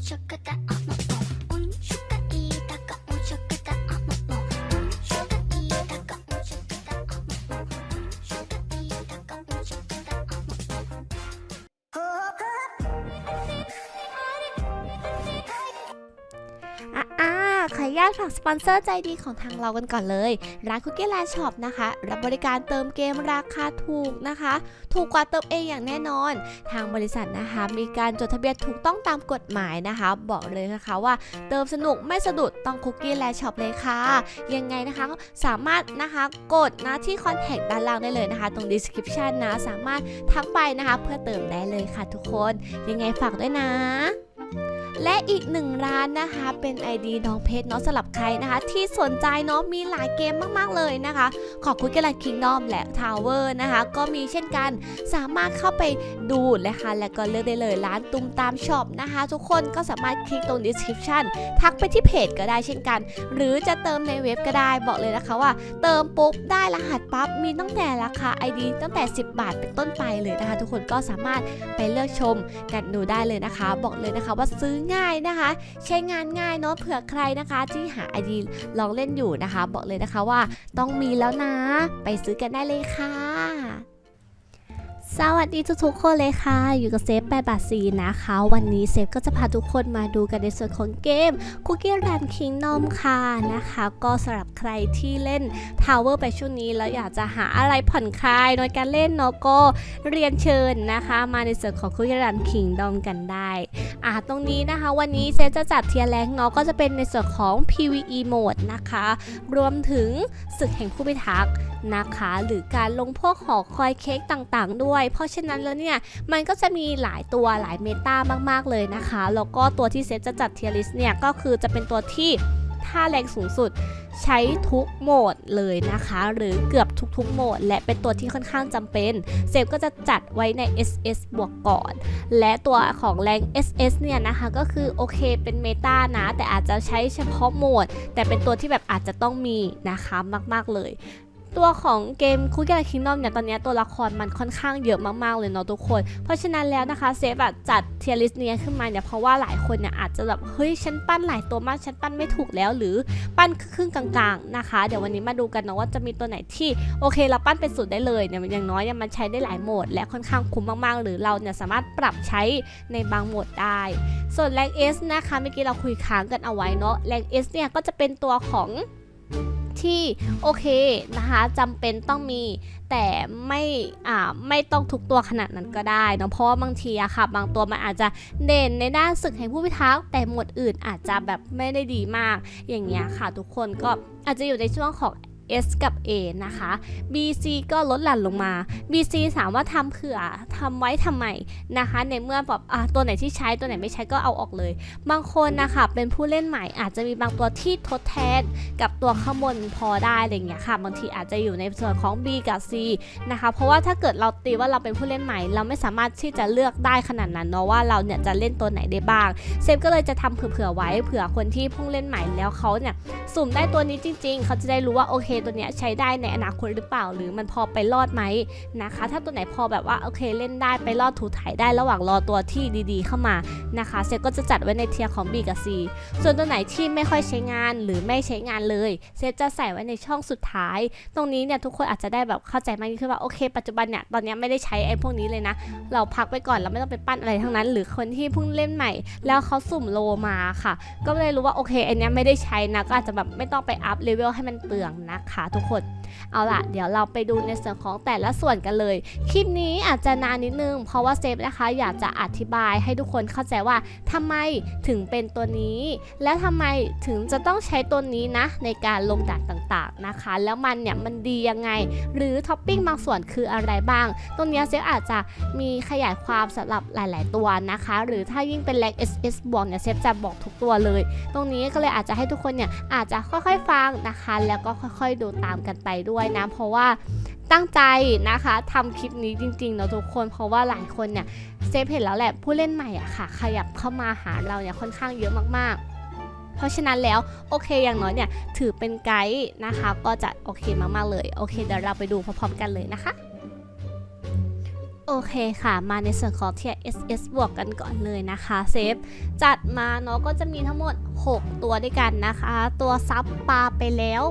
ちゃくて ญาตฝากสปอนเซอร์ใจดีของทางเรากันก่อนเลย ร้าน Cookie Land Shop นะคะ รับบริการเติมเกมราคาถูกนะคะ ถูกกว่าเติมเองอย่างแน่นอน ทางบริษัทนะคะ มีการจดทะเบียนถูกต้องตามกฎหมายนะคะ บอกเลยนะคะว่าเติมสนุกไม่สะดุดต้อง Cookie Land Shop เลยค่ะ ยังไงนะคะสามารถนะคะกดนะที่คอนแทคด้านล่างได้เลยนะคะ ตรง description นะสามารถทักไปนะคะ เพื่อเติมได้เลยค่ะทุกคน ยังไงฝากด้วยนะ และอีกหนึ่งร้านนะคะ เป็น ID น้องเพชรเนาะสำหรับใครนะคะ ที่สนใจเนาะมีหลายเกมมากๆเลยนะคะ ขอบคุณกันละคิงดอมและทาวเวอร์นะคะ ก็มีเช่นกันสามารถเข้าไปดูนะคะ แล้วก็เลือกได้เลยร้านตุ้มตามช็อปนะคะ ทุกคนก็สามารถคลิกตรง description ทักไปที่เพจก็ได้เช่นกัน หรือจะเติมในเว็บก็ได้บอกเลยนะคะว่า เติมปุ๊บได้รหัสปั๊บมีตั้งแต่ราคา ID ตั้งแต่ 10 บาทเป็นต้นไปเลยนะคะ ทุกคนก็สามารถไปเลือกชมกันดูได้เลยนะคะ บอกเลยนะคะว่าซื้อง่ายนะคะ ใช้งานง่ายเนาะเผื่อใครนะคะที่หาไอดีลองเล่นอยู่นะคะ บอกเลยนะคะว่าต้องมีแล้วนะ ไปซื้อกันได้เลยค่ะ สวัสดีทุกๆคนเลยค่ะ อยู่กับเซฟ8บาท4นะคะ วันนี้เซฟก็จะพาทุกคนมาดูกันในส่วนของเกม Cookie Run Kingdom ค่ะนะคะ ก็สำหรับใครที่เล่น Tower ไปช่วงนี้แล้วอยากจะหาอะไรผ่อนคลายในการเล่นเนาะก็เรียนเชิญนะคะ มาในส่วนของ Cookie Run Kingdom กันได้อ่าตรงนี้นะคะ วันนี้เซฟจะจัดเทียร์แรงเนาะก็จะเป็นในส่วนของ PVE Mode นะคะ รวมถึงศึกแห่งผู้พิทักษ์นะคะ หรือการลงพวกหอคอยเค้กต่างๆด้วยเพราะฉะนั้นแล้วเนี่ยมันก็จะมีหลายตัวหลายเมตามากๆเลยนะคะแล้วก็ตัวที่เซฟจะจัดเทียร์ลิสเนี่ยก็คือจะเป็นตัวที่ถ้าแรงสูงสุดใช้ทุกโหมดเลยนะคะ หรือเกือบทุกๆโหมด และเป็นตัวที่ค่อนข้างจำเป็นเซฟก็จะจัดไว้ใน SS บวกก่อน และตัวของแรง SS เนี่ยนะคะก็คือโอเคเป็นเมตานะ แต่อาจจะใช้เฉพาะโหมด แต่เป็นตัวที่แบบอาจจะต้องมีนะคะมากๆเลย ตัวของเกมคุกกี้คิงดอมเนี่ยตอนนี้ตัวละครมันค่อนข้างเยอะมากๆเลยเนาะทุกคน เพราะฉะนั้นแล้วนะคะเซฟจัดเทียริสเนี้ยขึ้นมาเนี่ยเพราะว่าหลายคนเนี่ยอาจจะแบบเฮ้ยฉันปั้นหลายตัวมากฉันปั้นไม่ถูกแล้วหรือปั้นครึ่งกลางๆนะคะ เดี๋ยววันนี้มาดูกันเนาะว่าจะมีตัวไหนที่โอเคเราปั้นเป็นสุดได้เลยเนี่ยอย่างน้อยเนี่ยมันใช้ได้หลายโหมด และค่อนข้างคุ้มมากๆ หรือเราเนี่ยสามารถปรับใช้ในบางโหมดได้ ส่วนแรง S นะคะเมื่อกี้เราคุยค้างกันเอาไว้เนาะแรง S เนี่ยก็จะเป็นตัวของ ที่โอเคนะคะจำเป็นต้องมีแต่ไม่อ่าไม่ต้องทุกตัวขนาดนั้นก็ได้เนาะเพราะว่าบางทีอะค่ะ บางตัวมันอาจจะเด่นในด้านศึกแห่งผู้พิทักษ์แต่หมวดอื่นอาจจะแบบไม่ได้ดีมากอย่างเงี้ยค่ะ ทุกคนก็อาจจะอยู่ในช่วงของ S กับ A นะคะ BC ก็ลดหลั่นลงมา BC สามารถทำเผื่อทำไว้ทำไมนะคะ ในเมื่อแบบอะตัวไหนที่ใช้ตัวไหนไม่ใช้ก็เอาออกเลย บางคนนะคะเป็นผู้เล่นใหม่อาจจะมีบางตัวที่ทดแทนกับตัวข้างบนพอได้อะไรอย่างเงี้ยค่ะ บางทีอาจจะอยู่ในส่วนของ B กับ C นะคะ เพราะว่าถ้าเกิดเราตีว่าเราเป็นผู้เล่นใหม่ เราไม่สามารถที่จะเลือกได้ขนาดนั้นเนาะว่าเราเนี่ยจะเล่นตัวไหนได้บ้างเซฟก็เลยจะทำเผื่อๆไว้เผื่อคนที่เพิ่งเล่นใหม่แล้วเขาเนี่ยสุ่มได้ตัวนี้จริง ๆเขาจะได้รู้ว่าโอเคตัวเนี้ยใช้ได้ในอนาคตหรือเปล่า หรือมันพอไปรอดไหมนะคะ ถ้าตัวไหนพอแบบว่าโอเคเล่นได้ไปรอดถูถ่ายได้ระหว่างรอตัวที่ดีๆ เข้ามานะคะเซฟก็จะจัดไว้ในเทียร์ของ B กับ C ส่วนตัวไหนที่ไม่ค่อยใช้งานหรือไม่ใช้งานเลยเซฟจะใส่ไว้ในช่องสุดท้าย ตรงนี้เนี่ยทุกคนอาจจะได้แบบเข้าใจมากขึ้นว่าโอเค ปัจจุบันเนี่ยตอนเนี้ยไม่ได้ใช้ไอ้พวกนี้เลยนะ เราพักไปก่อนเราไม่ต้องไปปั้นอะไรทั้งนั้น หรือคนที่เพิ่งเล่นใหม่ แล้วเขาสุ่มโลมาค่ะ ก็เลยรู้ว่าโอเคไอันเนี้ยไม่ได้ใช้นะก็อาจจะแบบไม่ต้องไปอัพเลเวลให้มันเปลืองนะคะทุกคน เอาล่ะ เดี๋ยวเราไปดูในส่วนของแต่ละส่วนกันเลย คลิปนี้อาจจะนานนิดนึง เพราะว่าเซฟนะคะอยากจะอธิบายให้ทุกคนเข้าใจว่าทำไมถึงเป็นตัวนี้ แล้วทำไมถึงจะต้องใช้ตัวนี้นะ ในการลงด่านต่างๆนะคะ แล้วมันเนี่ยมันดียังไง หรือท็อปปิ้งบางส่วนคืออะไรบ้าง ตรงนี้เซฟอาจจะมีขยายความสำหรับหลาย ๆ ตัวนะคะ หรือถ้ายิ่งเป็นแรง SS บวกเนี่ยเซฟจะบอกทุกตัวเลย ตรงนี้ก็เลยอาจจะให้ทุกคนเนี่ยอาจจะค่อยๆฟังนะคะ แล้วก็ค่อยๆดูตามกันไปด้วยนะ เพราะว่าตั้งใจนะคะทำคลิปนี้จริงๆเนาะทุกคน เพราะว่าหลายคนเนี่ยเซฟเห็นแล้วแหละผู้เล่นใหม่อะค่ะ ขยับเข้ามาหาเราเนี่ยค่อนข้างเยอะมากๆเพราะฉะนั้นแล้วโอเคอย่างน้อยเนี่ยถือเป็นไกด์นะคะก็จะโอเคมากๆเลย โอเคเดี๋ยวเราไปดูพร้อมๆกันเลยนะคะ โอเคค่ะ มาในส่วนของ Tier SS บวกกันก่อนเลยนะคะเซฟจัดมาเนาะก็จะมีทั้งหมด 6 ตัวด้วยกันนะคะ ตัวซับปลาไปแล้ว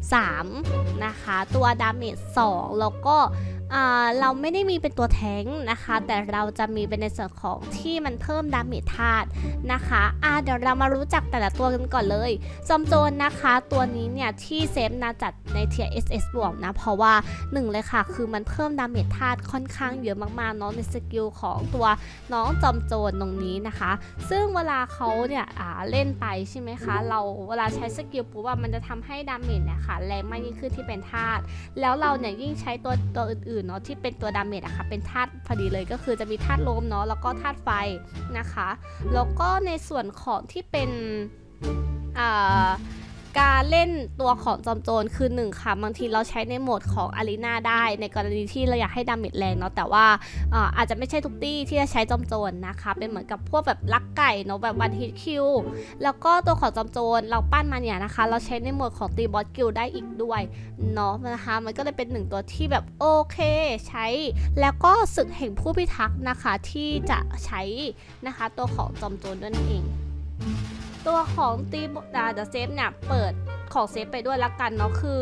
3 นะคะ ตัวดาเมจ2แล้วก็ เราไม่ได้มีเป็นตัวแทงนะคะ แต่เราจะมีเป็นในส่วนของที่มันเพิ่มดาเมจธาตุนะคะอ่าเดี๋ยวเรามารู้จักแต่ละตัวกันก่อนเลยจอมโจรนะคะตัวนี้เนี่ยที่เซฟนาจัดใน Tier SS บวกนะเพราะว่าหนึ่งเลยค่ะคือมันเพิ่มดาเมจธาตุค่อนข้างเยอะมากๆเนาะในสกิลของตัวน้องจอมโจรตรงนี้นะคะ ซึ่งเวลาเขาเนี่ยอ่าเล่นไปใช่ไหมคะ เราเวลาใช้สกิลปุ๊บว่ามันจะทำให้ดาเมจเนี่ยค่ะแรงมากยิ่งขึ้นที่เป็นธาตุแล้วเราเนี่ยยิ่งใช้ตัวตัวอื่นๆเนาะที่เป็นตัวดาเมจอะค่ะเป็นธาตุพอดีเลยก็คือจะมีธาตุลมเนาะแล้วก็ธาตุไฟนะคะ แล้วก็ในส่วนของที่เป็นอ่า การเล่นตัวของจอมโจรคือหนึ่งค่ะบางทีเราใช้ในโหมดของอารีนาได้ ในกรณีที่เราอยากให้ดาเมจแรงเนาะแต่ว่าอาจจะไม่ใช่ทุกตี้ที่จะใช้จอมโจรนะคะ เป็นเหมือนกับพวกแบบลักไก่เนาะแบบวันฮิตคิวแล้วก็ตัวของจอมโจรเราปั้นมาเนี่ยนะคะ เราใช้ในโหมดของตีบอสกิลได้อีกด้วยเนาะนะคะมันก็เลยเป็นหนึ่งตัวที่แบบโอเคใช้ แล้วก็ศึกแห่งผู้พิทักษ์นะคะที่จะใช้นะคะ ตัวของจอมโจรด้วยนั่นเอง ตัวของตีบดาเดอะเซฟเนี่ยเปิดของเซฟไปด้วยละกันเนาะคือ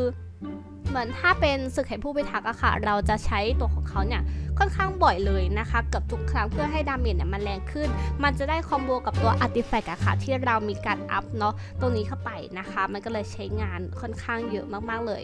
เหมือนถ้าเป็นศึกแห่งผู้พิทักษ์อะค่ะ เราจะใช้ตัวของเขาเนี่ยค่อนข้างบ่อยเลยนะคะเกือบทุกครั้งเพื่อให้ดาเมจเนี่ยมันแรงขึ้น มันจะได้คอมโบกับตัวอาร์ติแฟกต์อะค่ะ ที่เรามีการอัพเนาะตรงนี้เข้าไปนะคะ มันก็เลยใช้งานค่อนข้างเยอะมากๆเลย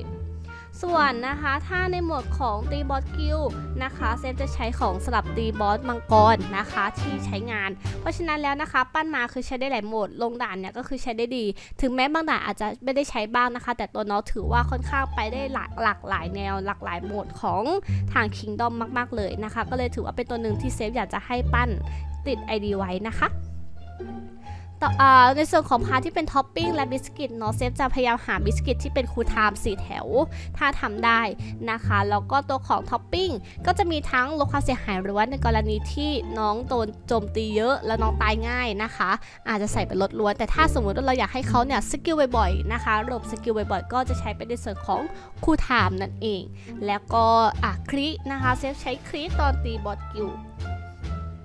ส่วนนะคะถ้าในหมวดของตีบอสกิลนะคะเซฟจะใช้ของสลับตีบอสมังกรนะคะที่ใช้งาน เพราะฉะนั้นแล้วนะคะ ปั้นมาคือใช้ได้หลายโหมดลงด่านเนี่ยก็คือใช้ได้ดี ถึงแม้บางด่านอาจจะไม่ได้ใช้บ้างนะคะ แต่ตัวน้องถือว่าค่อนข้างไปได้หลากหลากหลายแนวหลากหลายโหมดของทาง Kingdom มาก ๆ เลยนะคะ ก็เลยถือว่าเป็นตัวหนึ่งที่เซฟอยากจะให้ปั้นติด ID ไว้นะคะ ในส่วนของพาที่เป็นท็อปปิ้งและบิสกิตเนาะเซฟจะพยายามหาบิสกิตที่เป็นคูลไทม์สี่แถว ถ้าทำได้นะคะแล้วก็ตัวของท็อปปิ้งก็จะมีทั้งลดความเสียหายหรือว่าในกรณีที่น้องโดนโจมตีเยอะแล้วน้องตายง่ายนะคะ อาจจะใส่เป็นลดล้วน แต่ถ้าสมมติว่าเราอยากให้เขาเนี่ยสกิลบ่อยๆนะคะหลบสกิลบ่อยๆก็จะใช้เป็นในส่วนของคูลไทม์นั่นเอง แล้วก็อะครินะคะเซฟใช้คริตอนตีบอสกิล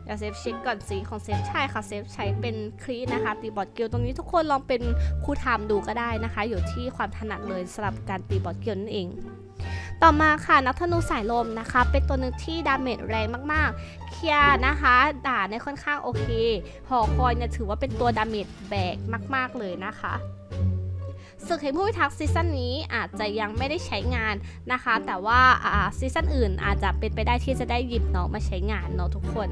ดี๋ยวเซฟเช็คก่อนสีของเซฟใช่ค่ะเซฟใช้เป็นครีนะคะตีบอร์ดกิลตรงนี้ทุกคนลองเป็นคู่ไทม์ดูก็ได้นะคะ อยู่ที่ความถนัดเลยสำหรับการตีบอร์ดกิลนั่นเองต่อมาค่ะนักธนูสายลมนะคะ เป็นตัวหนึ่งที่ดาเมจแรงมากๆ เคลียร์นะคะด่าในค่อนข้างโอเค หอคอยเนี่ยถือว่าเป็นตัวดาเมจแบกมาก ๆเลยนะคะ ศึกแห่งผู้พิทักษ์ซีซั่นนี้อาจจะยังไม่ได้ใช้งานนะคะ แต่ว่าซีซั่นอื่นอาจจะเป็นไปได้ที่จะได้หยิบน้องมาใช้งานเนาะทุกคน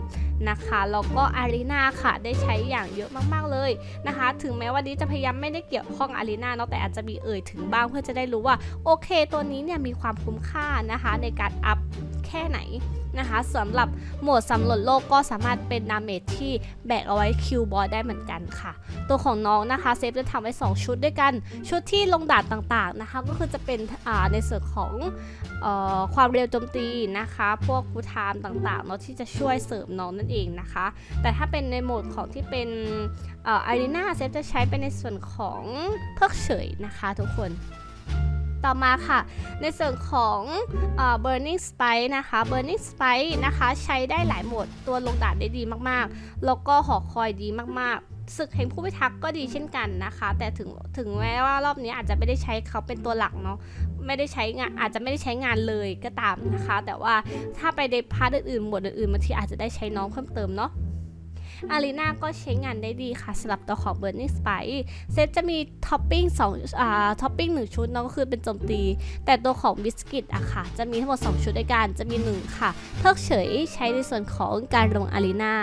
นะคะแล้วก็อารีนาค่ะได้ใช้อย่างเยอะมากๆเลยนะคะ ถึงแม้ว่านี้จะพยายามไม่ได้เกี่ยวข้องอารีนาเนาะแต่อาจจะมีเอ่ยถึงบ้างเพื่อจะได้รู้ว่าโอเค ตัวนี้เนี่ยมีความคุ้มค่านะคะในการอัพ แค่ไหนนะคะสำหรับโหมดสำรวจโลกก็สามารถเป็นดาเมจที่แบกเอาไว้คิวบอสได้เหมือนกันค่ะ ตัวของน้องนะคะเซฟจะทำไว้ 2 ชุดด้วยกัน ชุดที่ลงดาบต่างๆนะคะ ก็คือจะเป็นในส่วนของออความเร็วโจมตีนะคะ พวกคูทามต่างๆเนาะที่จะช่วยเสริมน้องนั่นเองนะคะ แต่ถ้าเป็นในโหมดของที่เป็นอารีนาเซฟจะใช้เป็นในส่วนของเพิกเฉยนะคะทุกคน ต่อมาค่ะ ในส่วนของเออ burning spike นะคะ burning spike นะคะใช้ได้หลายโหมดตัวลงดาบได้ดีมากๆ แล้วก็หอคอยดีมากๆศึกแห่งผู้พิทักษ์ก็ดีเช่นกันนะคะ แต่ถึงถึงแม้ว่ารอบนี้อาจจะไม่ได้ใช้เขาเป็นตัวหลักเนาะไม่ได้ใช้งานอาจจะไม่ได้ใช้งานเลยก็ตามนะคะ แต่ว่าถ้าไปในพาร์ทอื่นๆหมวดอื่นๆบางทีอาจจะได้ใช้น้องเพิ่มเติมเนาะ อารีนาก็ใช้งานได้ดีค่ะสำหรับตัวของ Burning Spike เซตจะมีท็อปปิ้ง2อ่าท็อปปิ้ง1ชุดเนาะก็คือเป็นโจมตี แต่ตัวของบิสกิตอะค่ะ จะมีทั้งหมด 2 ชุดด้วยกัน จะมี 1 ค่ะ เพิกเฉยใช้ในส่วนของการลงอารีนา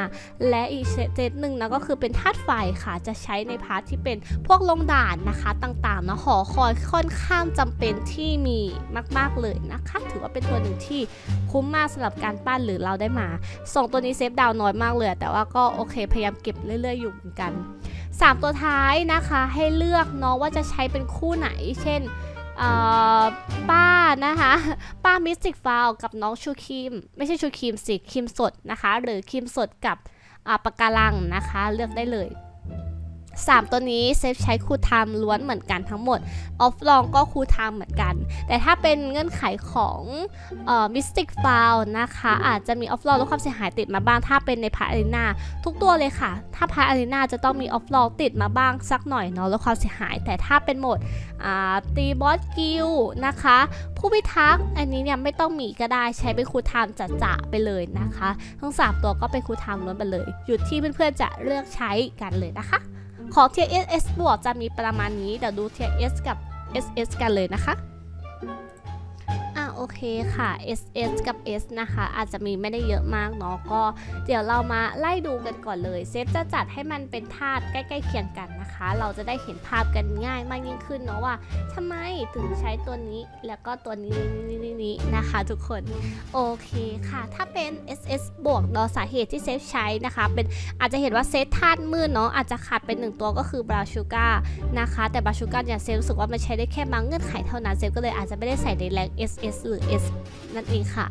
และอีกเซตหนึ่งนะก็คือเป็นธาตุไฟค่ะ จะใช้ในพาร์ทที่เป็นพวกลงด่านนะคะต่างๆนะหอคอยค่อนข้างจำเป็นที่มีมาก ๆเลยนะคะ ถือว่าเป็นตัวหนึ่งที่คุ้มมากสำหรับการปั้นหรือเราได้มา ส่งตัวนี้เซฟดาวน้อยมากเลยแต่ว่าก็โอเค พยายามเก็บเรื่อย ๆ อยู่เหมือนกัน 3 ตัวท้ายนะคะให้เลือกเนาะว่าจะใช้เป็นคู่ไหน เช่นป้านะคะป้ามิสติกฟาวกับน้องชูครีม ไม่ใช่ชูครีมสิครีมสดนะคะ หรือครีมสดกับปากการังนะคะ เลือกได้เลย 3 ตัวนี้เซฟใช้คูลไทม์ล้วนเหมือนกันทั้งหมด ออฟลองก็คูลไทม์เหมือนกัน แต่ถ้าเป็นเงื่อนไขของมิสติกฟาวนะคะ อาจจะมีออฟลองลดความเสียหายติดมาบ้าง ถ้าเป็นในพาร์อารีนาทุกตัวเลยค่ะ ถ้าพาร์อารีนาจะต้องมีออฟลองติดมาบ้างสักหน่อยเนาะลดความเสียหาย แต่ถ้าเป็นโหมดตีบอสกิลนะคะ ผู้พิทักษ์อันนี้เนี่ยไม่ต้องมีก็ได้ใช้เป็นคูลไทม์จะๆไปเลยนะคะ ทั้ง 3 ตัวก็เป็นคูลไทม์ล้วนไปเลย อยู่ที่เพื่อนๆจะเลือกใช้กันเลยนะคะ ของ Tier S S บวกจะมีประมาณนี้ เดี๋ยวดู Tier S กับ S S กันเลยนะคะ เคค่ะ S S กับ S นะคะ อาจจะมีไม่ได้เยอะมากเนาะก็เดี๋ยวเรามาไล่ดูกันก่อนเลย เซฟจะจัดให้มันเป็นธาตุใกล้ๆเคียงกันนะคะ เราจะได้เห็นภาพกันง่ายมากยิ่งขึ้นเนาะว่าทำไมถึงใช้ตัวนี้แล้วก็ตัวนี้นี้นี้นี้นะคะทุกคนโอเคค่ะ ถ้าเป็น SS บวกเนาะสาเหตุที่เซฟใช้นะคะ เป็นอาจจะเห็นว่าเซตธาตุมืดเนาะอาจจะขาดเป็นหนึ่งตัวก็คือบราชูก้านะคะ แต่บราชูก้าเนี่ยเซฟรู้สึกว่ามันใช้ได้แค่บางเงื่อนไขเท่านั้นเซฟก็เลยอาจจะไม่ได้ใส่ในแรง SS หรือ S นั่นเองค่ะ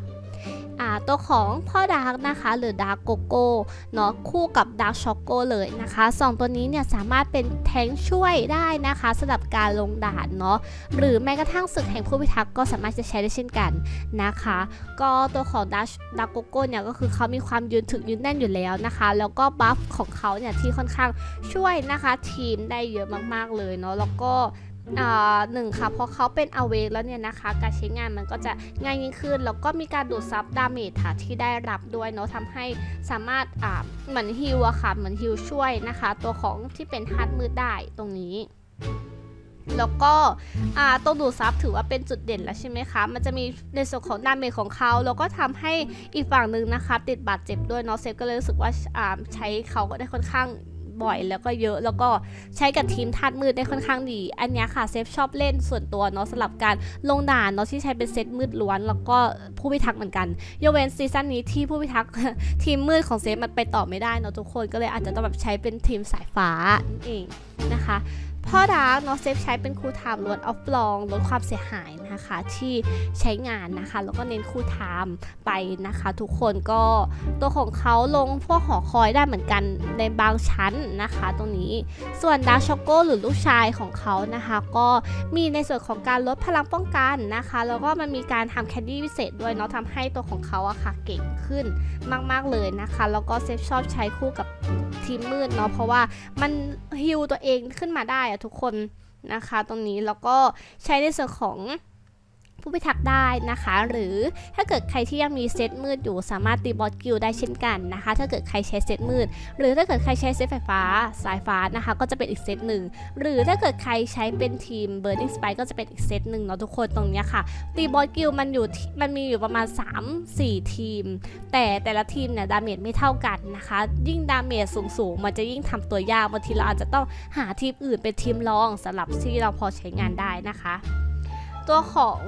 อ่าตัวของพ่อดาร์กนะคะ หรือดาร์กโกโก้เนาะคู่กับดาร์กช็อกโกเลยนะคะสองตัวนี้เนี่ยสามารถเป็นแทงช่วยได้นะคะสำหรับการลงด่านเนาะหรือแม้กระทั่งศึกแห่งผู้พิทักษ์ก็สามารถจะใช้ได้เช่นกันนะคะ ก็ตัวของดัชดักโกโก้เนี่ยก็คือเขามีความยืนถึกยืนแน่นอยู่แล้วนะคะ แล้วก็บัฟของเขาเนี่ยที่ค่อนข้างช่วยนะคะทีมได้เยอะมากๆเลยเนาะแล้วก็ หนึ่งค่ะเพราะเขาเป็นอเวกแล้วเนี่ยนะคะการใช้งานมันก็จะง่ายยิ่งขึ้น แล้วก็มีการดูดซับดาเมจค่ะที่ได้รับด้วยเนาะทำให้สามารถอ่าเหมือนฮิวอะค่ะเหมือนฮิวช่วยนะคะ ตัวของที่เป็นฮาร์ดมืดได้ตรงนี้แล้วก็ตรงดูดซับถือว่าเป็นจุดเด่นแล้วใช่ไหมคะ มันจะมีในส่วนของดาเมจของเขา แล้วก็ทำให้อีกฝั่งหนึ่งนะคะ ติดบาดเจ็บด้วยเนาะเซฟก็เลยรู้สึกว่าใช้เขาก็ได้ค่อนข้าง บ่อยแล้วก็เยอะแล้วก็ใช้กับทีมธาตุมืดได้ค่อนข้างดี อันนี้ค่ะเซฟชอบเล่นส่วนตัวเนาะสำหรับการลงด่านเนาะที่ใช้เป็นเซตมืดล้วน แล้วก็ผู้พิทักษ์เหมือนกันยกเว้นซีซั่นนี้ที่ผู้พิทักษ์ทีมมืดของเซฟมันไปต่อไม่ได้เนาะทุกคนก็เลยอาจจะต้องแบบใช้เป็นทีมสายฟ้านั่นเองนะคะ พ่อดาร์กเนาะเซฟใช้เป็นคูลไทม์ล้วนออฟลองลดความเสียหายนะคะ ที่ใช้งานนะคะ แล้วก็เน้นคูลไทม์ไปนะคะ ทุกคนก็ตัวของเขาลงพวกหอคอยได้เหมือนกันในบางชั้นนะคะ ตรงนี้ส่วนดาร์ช็อกโกหรือลูกชายของเขานะคะ ก็มีในส่วนของการลดพลังป้องกันนะคะ แล้วก็มันมีการทำแคนดี้พิเศษด้วยเนาะทำให้ตัวของเขาอะค่ะเก่งขึ้นมาก ๆ เลยนะคะ แล้วก็เซฟชอบใช้คู่กับทีมมืดเนาะเพราะว่ามันฮิวตัวเองขึ้นมาได้ทุกคนนะคะ ตรงนี้แล้วก็ใช้ในส่วนของ ผู้พิทักษ์ได้นะคะ หรือถ้าเกิดใครที่ยังมีเซตมืดอยู่สามารถตีบอสกิลได้เช่นกันนะคะ ถ้าเกิดใครใช้เซตมืด หรือถ้าเกิดใครใช้เซตไฟฟ้าสายฟ้านะคะ ก็จะเป็นอีกเซตหนึ่งหรือถ้าเกิดใครใช้เป็นทีม Burning Spike ก็จะเป็นอีกเซตหนึ่งเนาะทุกคนตรงนี้ค่ะ ตีบอสกิลมันอยู่มันมีอยู่ประมาณ 3-4 ทีม แต่แต่ละทีมเนี่ยดาเมจไม่เท่ากันนะคะ ยิ่งดาเมจสูงๆมันจะยิ่งทำตัวยากบางทีเราอาจจะต้องหาทีมอื่นเป็นทีมรองสำหรับที่เราพอใช้งานได้นะคะ ตัวของ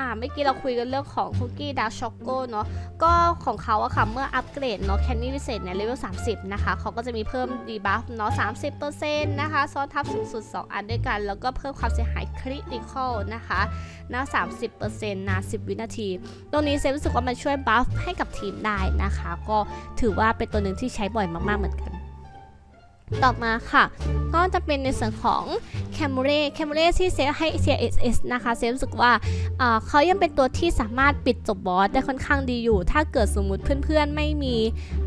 อ่าเมื่อกี้เราคุยกันเรื่องของคุกกี้ดาร์ช็อกโกเนาะก็ของเขาอะค่ะเมื่ออัปเกรดเนาะแคนนี่พิเศษเนี่ยเลเวล30 นะคะเขาก็จะมีเพิ่มดีบัฟเนาะ30%นะคะซ้อนทับสูงสุด 2 อันด้วยกัน แล้วก็เพิ่มความเสียหายคริติคอลนะคะนะ30%นาน10 วินาที ตรงนี้เซฟรู้สึกว่ามันช่วยบัฟให้กับทีมได้นะคะ ก็ถือว่าเป็นตัวหนึ่งที่ใช้บ่อยมากๆเหมือนกัน ต่อมาค่ะ ก็จะเป็นในส่วนของแคมเร่แคมเร่ที่เซฟให้ CSS นะคะ เซฟรู้สึกว่าเขายังเป็นตัวที่สามารถปิดจบบอสได้ค่อนข้างดีอยู่ ถ้าเกิดสมมุติเพื่อนๆ ไม่มี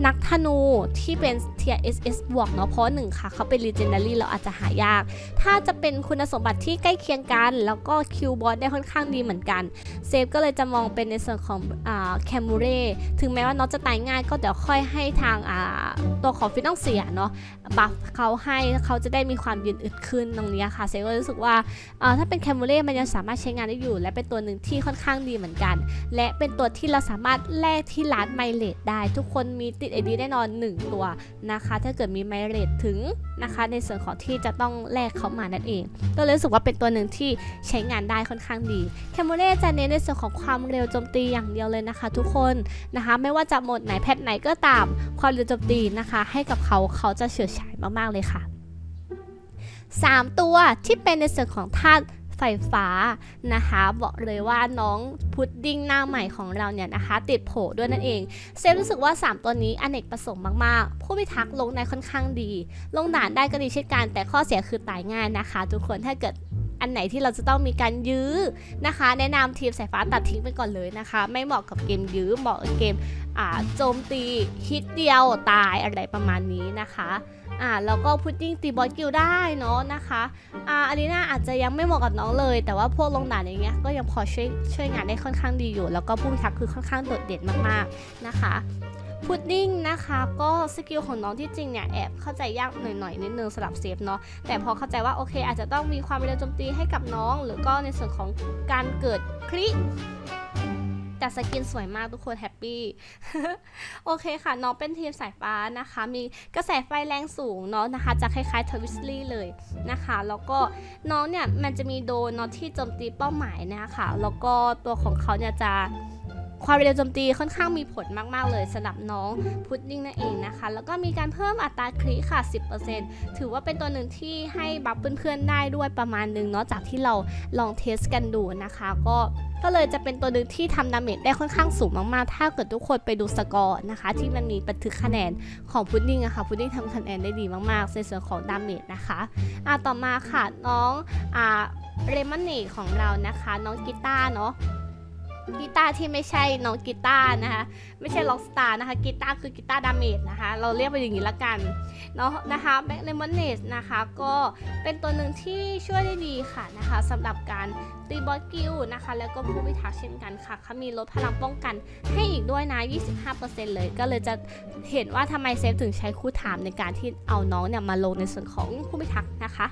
นักธนูที่เป็น TSS บวกเนาะเพราะหนึ่งค่ะ เขาเป็น Legendary เราอาจจะหายาก ถ้าจะเป็นคุณสมบัติที่ใกล้เคียงกัน แล้วก็คิวบอสได้ค่อนข้างดีเหมือนกัน เซฟก็เลยจะมองเป็นในส่วนของแคมเร่ถึงแม้ว่าน้องจะตายง่ายก็เดี๋ยวค่อยให้ทางตัวของฟินต้องเสียเนาะบัฟเขาให้เขาจะได้มีความยืนอึดขึ้นตรงนี้ค่ะเซก็รู้สึกว่าถ้าเป็นแคมเบเล่มันยังสามารถใช้งานได้อยู่ และเป็นตัวหนึ่งที่ค่อนข้างดีเหมือนกัน และเป็นตัวที่เราสามารถแลกที่ร้านไมเลดได้ ทุกคนมีติดไอดีแน่นอน 1 ตัวนะคะ ถ้าเกิดมีไมเลดถึงนะคะในส่วนของที่จะต้องแลกเขามานั่นเอง ก็เลยรู้สึกว่าเป็นตัวหนึ่งที่ใช้งานได้ค่อนข้างดีแคมเบเล่จะเน้นในส่วนของความเร็วโจมตีอย่างเดียวเลยนะคะ ทุกคนนะคะ ไม่ว่าจะหมดไหนแพทไหนก็ตามความเร็วโจมตีนะคะ ให้กับเขาเขาจะเฉื่อยฉายมากๆเลยค่ะ 3 ตัวที่เป็นในส่วนของธาตุไฟฟ้านะคะบอกเลยว่าน้องพุดดิ้งหน้าใหม่ของเราเนี่ยนะคะ ติดโผด้วยนั่นเองเซฟรู้สึกว่า 3 ตัวนี้อเนกประสงค์มากๆ ผู้พิทักษ์ลงในค่อนข้างดี ลงด่านได้ก็ดีเช่นกัน แต่ข้อเสียคือตายง่ายนะคะ ทุกคนถ้าเกิด อันไหนที่เราจะต้องมีการยื้อนะคะ แนะนำทีมสายฟ้าตัดทิ้งไปก่อนเลยนะคะ ไม่เหมาะกับเกมยื้อเหมาะกับเกมโจมตีฮิตเดียวตายอะไรประมาณนี้นะคะอ่าแล้วก็พุดดิ้งตีบอสกิลได้เนาะนะคะอ่าอันนี้น่าอาจจะยังไม่เหมาะกับน้องเลย แต่ว่าพวกลงด่านอย่างเงี้ยก็ยังพอช่วยช่วยงานได้ค่อนข้างดีอยู่ แล้วก็ผู้พิทักคือค่อนข้างโดดเด่นมากๆนะคะ พุดดิ้งนะคะก็สกิลของน้องที่จริงเนี่ยแอบเข้าใจยากหน่อยๆนิดนึงสำหรับเซฟเนาะแต่พอเข้าใจว่าโอเค อาจจะต้องมีความเร็วโจมตีให้กับน้อง หรือก็ในส่วนของการเกิดคลิแต่สกินสวยมากทุกคนแฮปปี้ โอเคค่ะ น้องเป็นทีมสายฟ้านะคะ มีกระแสไฟแรงสูงเนาะนะคะ จะคล้ายๆทวิสลี่เลยนะคะ แล้วก็น้องเนี่ยมันจะมีโดนเนาะที่โจมตีเป้าหมายนะคะแล้วก็ตัวของเขาเนี่ยจะ ความเร็วโจมตีค่อนข้างมีผลมาก ๆ เลยสำหรับน้องพุดดิ้งนั่นเองนะคะ แล้วก็มีการเพิ่มอัตราคลิค่ะ 10%ถือว่าเป็นตัวหนึ่งที่ให้บัฟเพื่อนๆได้ด้วยประมาณนึงเนาะจากที่เราลองเทสกันดูนะคะ ก็ก็เลยจะเป็นตัวหนึ่งที่ทำดาเมจได้ค่อนข้างสูงมากๆ ถ้าเกิดทุกคนไปดูสกอร์นะคะ ที่มันมีบันทึกคะแนนของพุดดิ้งอะค่ะพุดดิ้งทำคะแนนได้ดีมากๆในส่วนของดาเมจนะคะอะต่อมาค่ะน้องอ่าเรมอนเนตของเรานะคะ น้องกีตาร์เนาะ กีตาร์ที่ไม่ใช่น้องกีตาร์นะคะ ไม่ใช่ล็อกสตาร์นะคะกีตาร์คือกีตาร์ดาเมจนะคะ เราเรียกไปอย่างนี้ละกันเนาะนะคะแบ็กเลมอนเนสนะคะก็เป็นตัวหนึ่งที่ช่วยได้ดีค่ะนะคะสำหรับการตีบอสกิลนะคะ แล้วก็ผู้พิทักษ์เช่นกันค่ะเขามีลดพลังป้องกันให้อีกด้วยนะ 25%เลย ก็เลยจะเห็นว่าทำไมเซฟถึงใช้คู่ถามในการที่เอาน้องเนี่ยมาลงในส่วนของผู้พิทักษ์นะคะ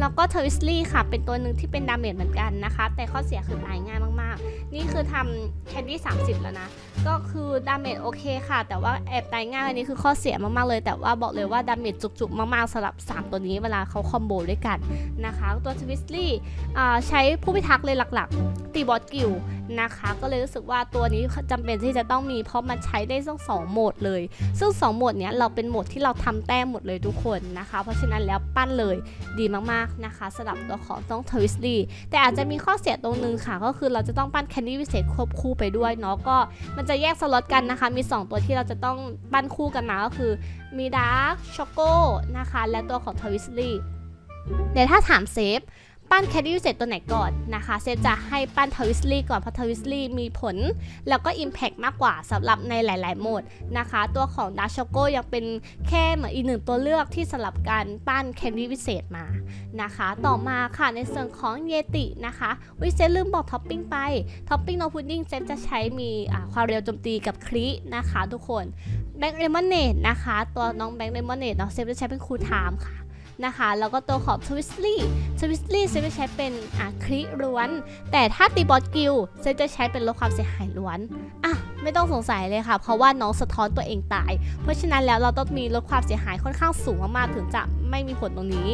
แล้วก็ทวิสลี่ค่ะ เป็นตัวหนึ่งที่เป็นดาเมจเหมือนกันนะคะ แต่ข้อเสียคือตายง่ายมากๆ นี่คือทำแคนดี้30 แล้วนะ ก็คือดาเมจโอเคค่ะ แต่ว่าแอบตายง่ายอันนี้คือข้อเสียมากๆเลย แต่ว่าบอกเลยว่าดาเมจจุกๆ มากๆสำหรับ 3 ตัวนี้เวลาเขาคอมโบด้วยกันนะคะ ตัวทวิสลี่ใช้ผู้พิทักษ์เลยหลักๆ ตีบอสกิล นะคะ ก็เลยรู้สึกว่าตัวนี้จำเป็นที่จะต้องมีเพราะมันใช้ได้ทั้งสองโหมดเลย ซึ่ง 2 โหมดเนี้ยเราเป็นโหมดที่เราทำแต้มหมดเลยทุกคนนะคะ เพราะฉะนั้นแล้วปั้นเลยดีมากๆนะคะสำหรับตัวของต้องทวิสลี่แต่อาจจะมีข้อเสียตรงนึงค่ะ ก็คือเราจะต้องปั้นแคนดี้วิเศษควบคู่ไปด้วยเนาะก็มันจะแยกสล็อตกันนะคะ มี 2 ตัวที่เราจะต้องปั้นคู่กันมาก็คือมีดาร์กช็อกโกนะคะ และตัวของทวิสลี่เดี๋ยวถ้าถามเซฟ ปั้นแคดดี้วิเศษตัวไหนก่อนนะคะเซฟจะให้ปั้นทวิสลี่ก่อนเพราะทวิสลี่มีผล แล้วก็ Impact มากกว่าสำหรับในหลาย ๆ โหมดนะคะ ตัวของดาร์ชโกยังเป็นแค่เหมือนอีกหนึ่งตัวเลือกที่สลับการปั้นแคนดี้วิเศษมานะคะ ต่อมาค่ะในส่วนของเยตินะคะวิเซฟลืมบอกท็อปปิ้งไปท็อปปิ้งโนพุดดิ้งเซฟจะใช้มีความเร็วโจมตีกับครินะคะทุกคนแบงค์เรมอนเนตนะคะ ตัวน้องแบงค์เรมอนเนตเนาะเซฟจะใช้เป็นคูลไทม์ค่ะ นะคะ แล้วก็ตัวของทวิสลี่สวิสลี่เซฟจะใช้เป็นอะคลิล้วน แต่ถ้าตีบอสกิลเซฟจะใช้เป็นลดความเสียหายล้วนอะไม่ต้องสงสัยเลยค่ะ เพราะว่าน้องสะท้อนตัวเองตาย เพราะฉะนั้นแล้วเราต้องมีลดความเสียหายค่อนข้างสูงมากๆถึงจะไม่มีผลตรงนี้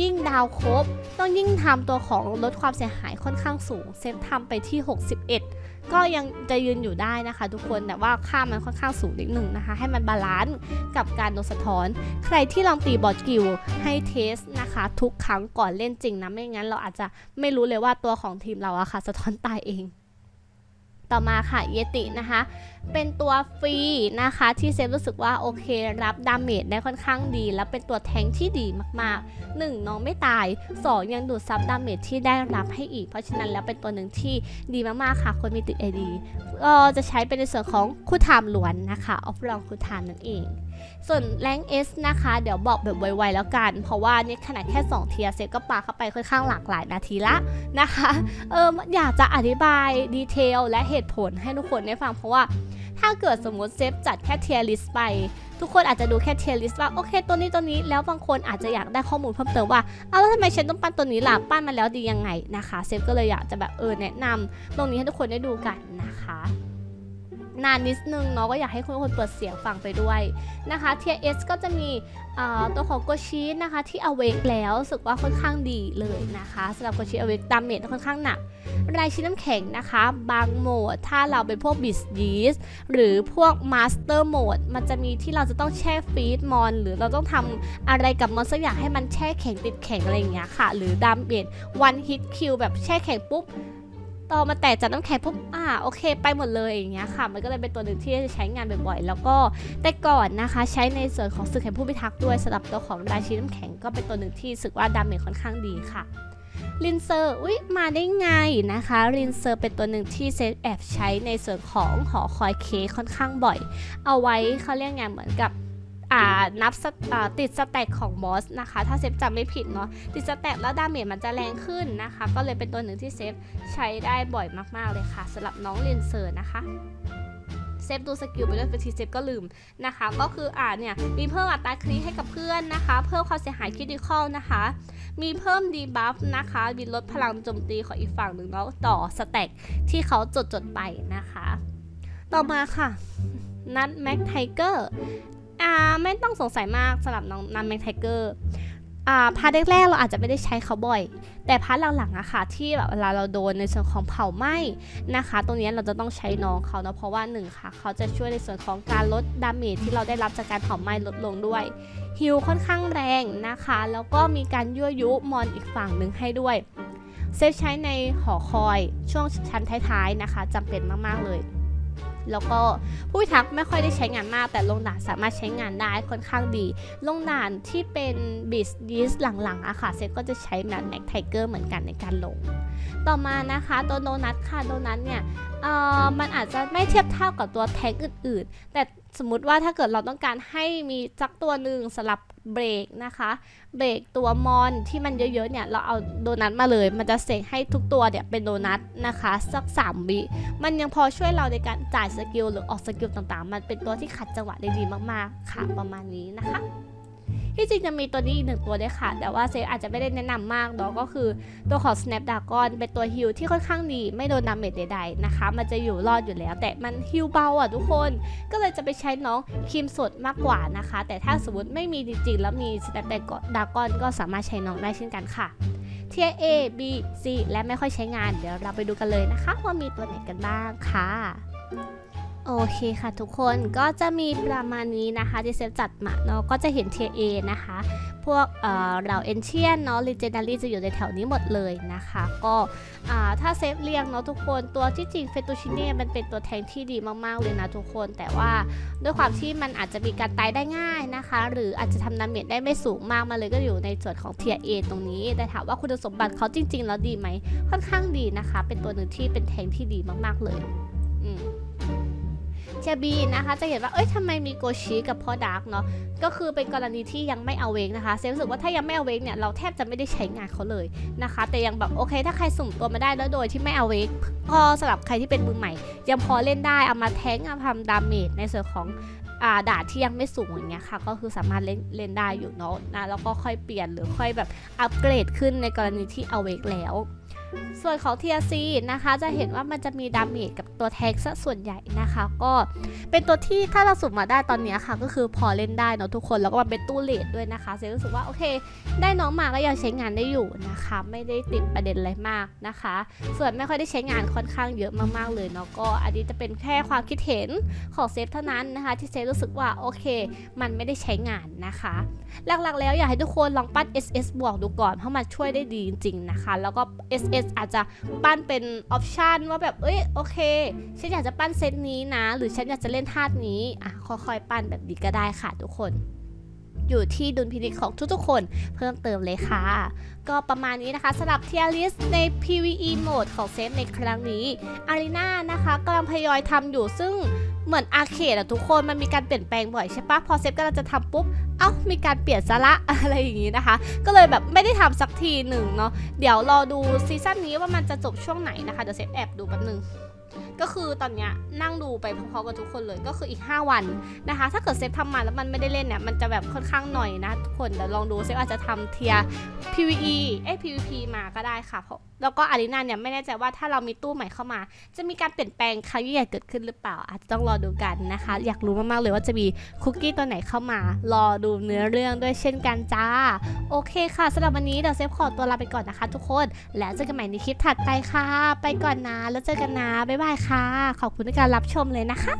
ยิ่งดาวครบ ต้องยิ่งทำตัวของลดความเสียหายค่อนข้างสูง เซฟทำไปที่ 61 ก็ยังจะยืนอยู่ได้นะคะ ทุกคนแต่ว่าค่ามันค่อนข้างสูงนิดหนึ่งนะคะ ให้มันบาลานซ์กับการโดนสะท้อน ใครที่ลองตีบอสกิลให้เทสนะคะ ทุกครั้งก่อนเล่นจริงนะไม่งั้นเราอาจจะไม่รู้เลยว่าตัวของทีมเราอะค่ะ สะท้อนตายเอง ต่อมาค่ะเยตินะคะ เป็นตัวฟรีนะคะที่เซฟรู้สึกว่าโอเครับดาเมจได้ค่อนข้างดี และเป็นตัวแทงที่ดีมากๆ 1. น้องไม่ตาย 2. ยังดูดซับดาเมจที่ได้รับให้อีก เพราะฉะนั้นแล้วเป็นตัวหนึ่งที่ดีมากๆค่ะ คนมีติดเอดีก็จะใช้เป็นในส่วนของคู่ไทม์ล้วนนะคะออฟลองคู่ไทม์นั่นเอง ส่วนแรง S นะคะ เดี๋ยวบอกแบบไวๆแล้วกัน เพราะว่าเนี่ยขนาดแค่ 2 เทียร์เซฟก็ปาเข้าไปค่อนข้างหลากหลายนาทีละนะคะเอออยากจะอธิบายดีเทลและเหตุผลให้ทุกคนได้ฟังเพราะว่าถ้าเกิดสมมติเซฟจัดแค่เทียร์ลิสต์ไป ทุกคนอาจจะดูแค่เทียร์ลิสต์ว่าโอเคตัวนี้ตัวนี้แล้วบางคนอาจจะอยากได้ข้อมูลเพิ่มเติมว่าเอาแล้วทำไมฉันต้องปั้นตัวนี้ล่ะปั้นมาแล้วดียังไงนะคะ เซฟก็เลยอยากจะแบบเออแนะนำตรงนี้ให้ทุกคนได้ดูกันนะคะ นานนิดนึงเนาะก็อยากให้คุณคนเปิดเสียงฟังไปด้วยนะคะเทียเอสก็จะมีตัวของโกชีนะคะที่อเวกแล้วรู้สึกว่าค่อนข้างดีเลยนะคะสำหรับโกชีอเวกดาเมจค่อนข้างหนักรายชิ้นน้ำแข็งนะคะ บางโหมดถ้าเราเป็นพวกบิสยีสหรือพวกมาสเตอร์โหมดมันจะมีที่เราจะต้องแช่ฟีดมอน หรือเราต้องทำอะไรกับมอนสักอย่างให้มันแช่แข็งติดแข็งอะไรอย่างเงี้ยค่ะ หรือดามเมจวันฮิตคิวแบบแช่แข็งปุ๊บ ต่อมาแตกจากน้ำแข็งปุ๊บอ่าโอเค ไปหมดเลยอย่างเงี้ยค่ะ มันก็เลยเป็นตัวหนึ่งที่จะใช้งานบ่อยๆ แล้วก็แต่ก่อนนะคะ ใช้ในส่วนของสึกแห่งผู้พิทักษ์ด้วยสำหรับตัวของราชินีน้ำแข็งก็เป็นตัวหนึ่งที่สึกว่าดาเมจค่อนข้างดีค่ะลินเซอร์อุ๊ยมาได้ไงนะคะลินเซอร์เป็นตัวหนึ่งที่เซตแอบใช้ในส่วนของหอคอยเคค่อนข้างบ่อย เอาไว้เขาเรียกไงเหมือนกับ อ่านับอ่อติดสแต็กของบอสนะคะ ถ้าเซฟจำไม่ผิดเนาะติดสแต็กแล้วดาเมจมันจะแรงขึ้นนะคะ ก็เลยเป็นตัวหนึ่งที่เซฟใช้ได้บ่อยมากๆเลยค่ะสำหรับน้องลินเซอร์นะคะเซฟดูสกิลไปด้วยทีเซฟก็ลืมนะคะ ก็คืออ่านเนี่ยมีเพิ่มอัตราคริให้กับเพื่อนนะคะ เพิ่มความเสียหายคริติคอลนะคะ มีเพิ่มดีบัฟนะคะมีลดพลังโจมตีของอีกฝั่งหนึ่งแล้วต่อสแต็กที่เขาจดจดๆไปนะคะ ต่อมาค่ะนัทแม็กไทเกอร์ อ่าไม่ต้องสงสัยมากสำหรับน้องนัทแม็กไทเกอร์อ่าพาร์ทแรกๆ เราอาจจะไม่ได้ใช้เขาบ่อย แต่พาร์ทหลังๆอะค่ะ ที่แบบเวลาเราโดนในส่วนของเผาไหม้นะคะ ตรงนี้เราจะต้องใช้น้องเขาเนาะเพราะว่าหนึ่งค่ะ เขาจะช่วยในส่วนของการลดดาเมจที่เราได้รับจากการเผาไหม้ลดลงด้วยฮิลค่อนข้างแรงนะคะ แล้วก็มีการยั่วยุมอนอีกฝั่งหนึ่งให้ด้วยเซฟใช้ในหอคอยช่วงชั้นท้ายๆนะคะจำเป็นมากๆเลย แล้วก็ผู้ทักไม่ค่อยได้ใช้งานมาก แต่ลงด่านสามารถใช้งานได้ค่อนข้างดี ลงด่านที่เป็นบิสดิสหลังๆอะค่ะเซตก็จะใช้แบบแม็กไทเกอร์เหมือนกันในการลง ต่อมานะคะตัวโดนัทค่ะโดนัทเนี่ยเออมันอาจจะไม่เทียบเท่ากับตัวแท็กอื่นๆ แต่สมมุติว่าถ้าเกิดเราต้องการให้มีสักตัวหนึ่งสลับเบรกนะคะ เบรกตัวมอนที่มันเยอะๆเนี่ยเราเอาโดนัทมาเลย มันจะเสกให้ทุกตัวเนี่ยเป็นโดนัทนะคะ สัก3วิมันยังพอช่วยเราในการจ่ายสกิลหรือออกสกิลต่างๆ มันเป็นตัวที่ขัดจังหวะได้ดีมากๆค่ะประมาณนี้นะคะ ที่จริงจะมีตัวนี้อีกหนึ่งตัวด้วยค่ะ แต่ว่าเซฟอาจจะไม่ได้แนะนำมากเนาะก็คือตัวของ Snapdragon เป็นตัวฮิลที่ค่อนข้างดีไม่โดนดาเมจใดๆนะคะ มันจะอยู่รอดอยู่แล้ว แต่มันฮิลเบาอะทุกคน ก็เลยจะไปใช้น้องครีมสดมากกว่านะคะ แต่ถ้าสมมติไม่มีจริงๆแล้วมี Snapdragon ก็สามารถใช้น้องได้เช่นกันค่ะเทีย A B C และไม่ค่อยใช้งาน เดี๋ยวเราไปดูกันเลยนะคะ ว่ามีตัวไหนกันบ้างค่ะ โอเคค่ะทุกคนก็จะมีประมาณนี้นะคะที่เซฟจัดมาเนาะก็จะเห็นเทีย A นะคะ พวกเอ่อเราเอนเชียนเนาะ Legendary จะอยู่ในแถวนี้หมดเลยนะคะ ก็อ่าถ้าเซฟเรียงเนาะทุกคนตัวที่จริงเฟตูชิเน่มันเป็นตัวแทงที่ดีมากๆเลยนะทุกคนแต่ว่าด้วยความที่มันอาจจะมีการตายได้ง่ายนะคะ หรืออาจจะทำดาเมจได้ไม่สูงมากมาเลยก็อยู่ในส่วนของเทีย A ตรงนี้ แต่ถามว่าคุณสมบัติเขาจริง ๆ แล้วดีไหมค่อนข้างดีนะคะ เป็นตัวหนึ่งที่เป็นแทงที่ดีมากๆเลยอืม เทียบีนะคะ จะเห็นว่าเอ้ยทำไมมีโกชิกับพ่อดาร์กเนาะก็คือเป็นกรณีที่ยังไม่เอาเวกนะคะเซฟรู้สึกว่าถ้ายังไม่เอาเวกเนี่ยเราแทบจะไม่ได้ใช้งานเขาเลยนะคะ แต่ยังแบบโอเค ถ้าใครสุ่มตัวมาได้แล้วโดยที่ไม่เอาเวกพอสำหรับใครที่เป็นมือใหม่ ยังพอเล่นได้เอามาแทงเอามาทำดาเมจในส่วนของอ่าดาบที่ยังไม่สูงอย่างเงี้ยค่ะ ก็คือสามารถเล่นเล่นได้อยู่เนาะนะแล้วก็ค่อยเปลี่ยนหรือค่อยแบบอัปเกรดขึ้นในกรณีที่เอาเวกแล้ว ส่วนของ TRC นะคะจะเห็นว่ามันจะมีดาเมจกับตัวแท็กซะส่วนใหญ่นะคะ ก็เป็นตัวที่ถ้าเราสุ่มมาได้ตอนนี้ค่ะ ก็คือพอเล่นได้เนอะทุกคน แล้วก็มันเป็นตู้เลดด้วยนะคะเซรู้สึกว่าโอเค ได้น้องมาก็ยังใช้งานได้อยู่นะคะ ไม่ได้ติดประเด็นอะไรมากนะคะ ส่วนไม่ค่อยได้ใช้งานค่อนข้างเยอะมากๆเลยเนาะก็อันนี้จะเป็นแค่ความคิดเห็นของเซฟเท่านั้นนะคะ ที่เซฟรู้สึกว่าโอเค มันไม่ได้ใช้งานนะคะ หลักๆ แล้วอยากให้ทุกคนลองปั้น SS บวกดูก่อนเพราะมันช่วยได้ดีจริง ๆนะคะ แล้วก็ SS อาจจะปั้นเป็นออปชันว่าแบบเอ้ยโอเคฉันอยากจะปั้นเซตนี้นะ หรือฉันอยากจะเล่นธาตุนี้อะค่อยๆปั้นแบบนี้ก็ได้ค่ะทุกคนอยู่ที่ดุลพินิจของทุกๆคนเพิ่มเติมเลยค่ะ ก็ประมาณนี้นะคะสำหรับเทียริสใน PVE โหมดของเซฟในครั้งนี้อารีนานะคะกำลังพยอยทำอยู่ซึ่ง เหมือนอาเคดอะทุกคนมันมีการเปลี่ยนแปลงบ่อยใช่ปะพอเซฟกำลังจะทำปุ๊บ เอ้ามีการเปลี่ยนซะละอะไรอย่างนี้นะคะ ก็เลยแบบไม่ได้ทำสักทีหนึ่งเนาะเดี๋ยวรอดูซีซั่นนี้ว่ามันจะจบช่วงไหนนะคะเดี๋ยวเซฟแอบดูแป๊บนึง ก็คือตอนเนี้ยนั่งดูไปพร้อมๆกับทุกคนเลยก็คืออีก 5 วันนะคะ ถ้าเกิดเซฟทำมาแล้วมันไม่ได้เล่นเนี่ยมันจะแบบค่อนข้างหน่อยนะทุกคนเดี๋ยวลองดูเซฟอาจจะทำเทีย PVE เอ้ย PVP มาก็ได้ค่ะเพราะแล้วก็อารีนาเนี่ยไม่แน่ใจว่าถ้าเรามีตู้ใหม่เข้ามา จะมีการเปลี่ยนแปลงครั้งใหญ่เกิดขึ้นหรือเปล่า อาจจะต้องรอดูกันนะคะ อยากรู้มากๆเลยว่าจะมีคุกกี้ตัวไหนเข้ามา รอดูเนื้อเรื่องด้วยเช่นกันจ้า โอเคค่ะสำหรับวันนี้เดี๋ยวเซฟขอตัวลาไปก่อนนะคะ ทุกคน แล้วเจอกันใหม่ในคลิปถัดไปค่ะ ไปก่อนนะแล้วเจอกันนะบ๊ายบายค่ะ ขอบคุณในการรับชมเลยนะคะ